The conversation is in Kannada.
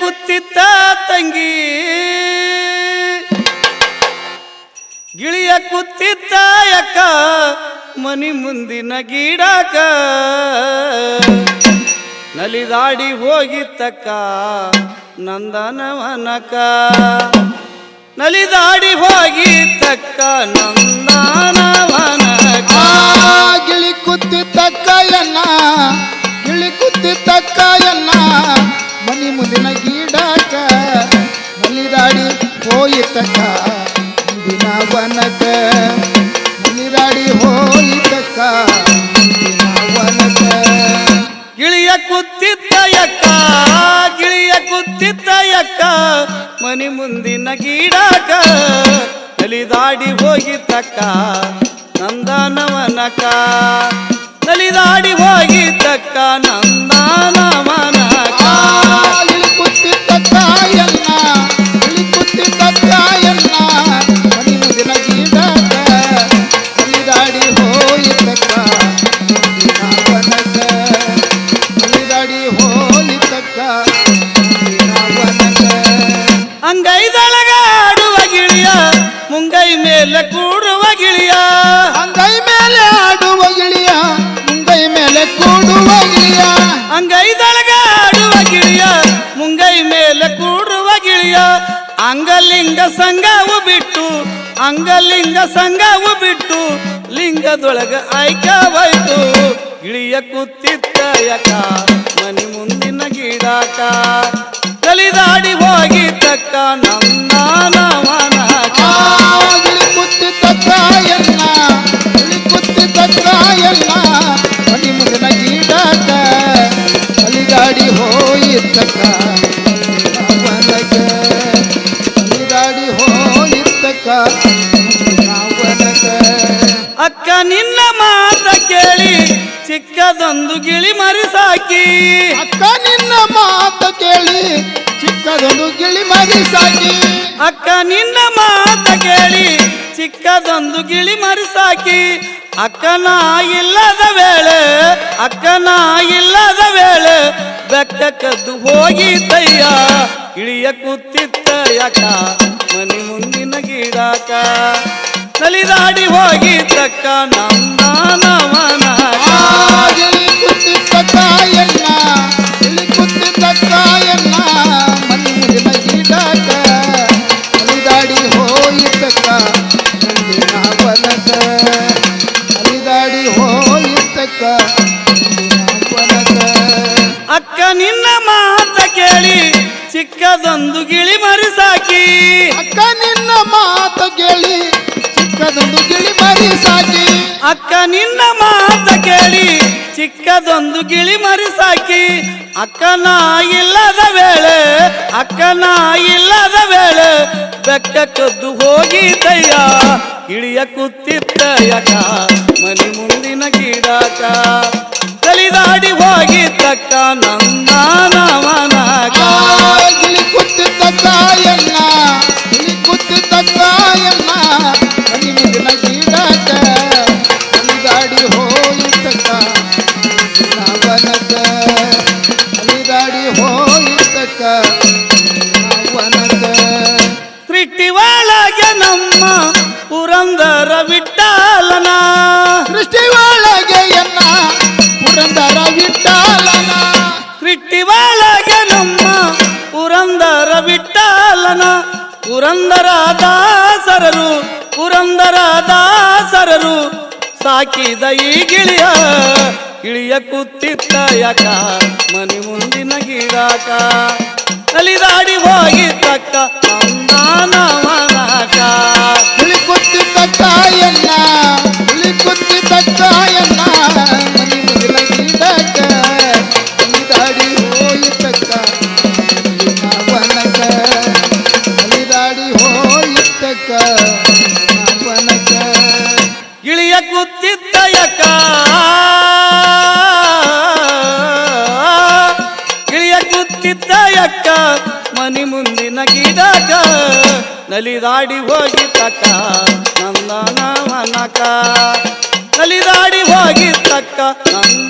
ಕುತ್ತಿತ್ತ ತಂಗಿ. ಗಿಳಿಯ ಯಕ್ಕ ಮನಿ ಮುಂದಿನ ಗಿಡಕ ನಲಿದಾಡಿ ಹೋಗಿತ್ತಕ್ಕ ನಂದನವನಕ ನಲಿದಾಡಿ ಹೋಗಿತ್ತಕ್ಕ ನಂದನವನಕ ಗಿಳಿ ಕುತ್ತಿದ್ದಕ್ಕ ಎನ್ನ, ಗಿಳಿ ಕುತ್ತಿದ್ದಕ್ಕ ಮನಿ ಮುಂದಿನ ಗಿಡಕ ಮಲಿದಾಡಿ ಹೋಯಿತಕ ಮುಂದಿನ ವನಕ ಮಲಿದಾಡಿ ಹೋಯಿತಕ ಮುಂದಿನ ವನಕ ಗಿಳಿಯ ಕುತ್ತಿತ್ತ ಯಕ್ಕ, ಗಿಳಿಯ ಕುತ್ತಿತ್ತ ಯಕ್ಕ, ಮನಿ ಮುಂದಿನ ಗಿಡಕ. ಅಲಿದಾಡಿ ಹೋಗಿತ್ತಕ್ಕ ನಂದನವನಕ ನಲಿದಾಡಿ ಹೋಗಿತ್ತಕ್ಕ ನಂದನವನಕ ಆ ಗಿಳಿ ಕುತ್ತಿದ್ದ ಕಾಯನ್ನ ಗಿಳಿ ಕುತ್ತಿದ್ದ ಕಾಯನ್ನ ಮನಿ ಮುಂದಿನ ಗೀಡಾಕ ಮಲಿದಾಡಿ ಹೋಯಿತಕ್ಕ ಮೇಲೆ ಕೂಡುವ ಗಿಳಿಯ ಅಂಗಲಿಂಗ ಸಂಘವು ಬಿಟ್ಟು, ಅಂಗಲಿಂಗ ಸಂಘವು ಬಿಟ್ಟು ಲಿಂಗದೊಳಗ ಆಯ್ಕವಾಯ್ತು ಗಿಳಿಯ ಕುತ್ತಿತ್ತ ಯಕ, ಮನಿ ಮುಂದಿನ ಗಿಡಾಕ. ಕಲಿದಾಡಿ ಹೋಗಿದ್ದಕ್ಕ ನಮ್ಮ ಗಿಳಿ ಕುತ್ತಿದ್ದ ಕಾಯನ್ನ ಗಿಳಿ ಕುತ್ತಿದ್ದ ಕಾಯನ್ನ ಮನಿ ಮುಂದಿನ ಗೀಡಾಕ. ಕಲಿದಾಡಿ ಹೋಯಿತಕ್ಕ ಅಕ್ಕ ನಿನ್ನ ಮಾತ ಕೇಳಿ ಚಿಕ್ಕದೊಂದು ಗಿಳಿ ಮರಿ ಸಾಕಿ ಅಕ್ಕ ನಿನ್ನ ಮಾತು ಕೇಳಿ ಚಿಕ್ಕದೊಂದು ಗಿಳಿ ಮರಿ ಸಾಕಿ ಅಕ್ಕ ನಿನ್ನ ಮಾತ ಕೇಳಿ ಚಿಕ್ಕದೊಂದು ಗಿಳಿ ಮರಿ ಸಾಕಿ ಅಕ್ಕನ ಇಲ್ಲದ ವೇಳೆ ಅಕ್ಕನ ಇಲ್ಲದ ವೇಳೆ ಬೆಕ್ಕ ಕದ್ದು ಹೋಗಿದ್ದಯ್ಯ. ಇಳಿಯ ಕುತ್ತಿತ್ತ ಯಾಕ ಮನೆ ಮುಂದಿನ ಗಿಡಾಕ ನಲಿದಾಡಿ ಹೋಗಿ ತಕ್ಕ ಆ ನವನ ಕುತ್ತಿದ್ದ ಕುತ್ತಿದ್ದ ಗೀಡಾಕ ಅಕ್ಕ ನಿನ್ನ ಮಾತ ಕೇಳಿ ಚಿಕ್ಕದೊಂದು ಗಿಳಿ ಮರಿಸಾಕಿ. ಅಕ್ಕ ನಿನ್ನ ಮಾತು ಸಾಕಿ ಅಕ್ಕ ನಿನ್ನ ಮಾತ ಕೇಳಿ ಚಿಕ್ಕದೊಂದು ಗಿಳಿ ಮರಿ ಸಾಕಿ ಅಕ್ಕನ ಇಲ್ಲದ ವೇಳೆ ಅಕ್ಕನ ಇಲ್ಲದ ವೇಳೆ ಬೆಕ್ಕ ಕದ್ದು ಹೋಗಿದ್ದಯ್ಯ ಗಿಳಿಯ ಕುತ್ತಿತ್ತ ಮನೆ ಮುಂದಿನ ಗಿಡಾಕ? ಕಲಿದಾಡಿ ಹೋಗಿದ್ದಕ್ಕ ನಂದನವನಕ ಅವನಕ ಸೃಷ್ಟಿ ನಮ್ಮ ಪುರಂದರ ವಿಠಲನ ಸೃಷ್ಟಿ ಎನ್ನ ಪುರಂದರ ವಿಠಲನ ಸೃಷ್ಟಿ ನಮ್ಮ ಪುರಂದರ ವಿಠಲನ ಪುರಂದರ ದಾಸರರು ಪುರಂದರ ದಾಸರರು ಸಾಕಿದ ಈ ಗಿಳಿಯ ಗಿಳಿಯ ಕೂತಿತ್ತ ಯಾಕ ಮನೆ ಮುಂದಿನ ಗಿಡಾಕ. ಅಲಿದಾಡಿ ಹೋಗಿ ತಕ್ಕ ನಲಿದಾಡಿ ಹೋಗಿ ತಕ್ಕ ನಂದನವನಕ ನಲಿದಾಡಿ ಹೋಗಿ ತಕ್ಕ ನಂದ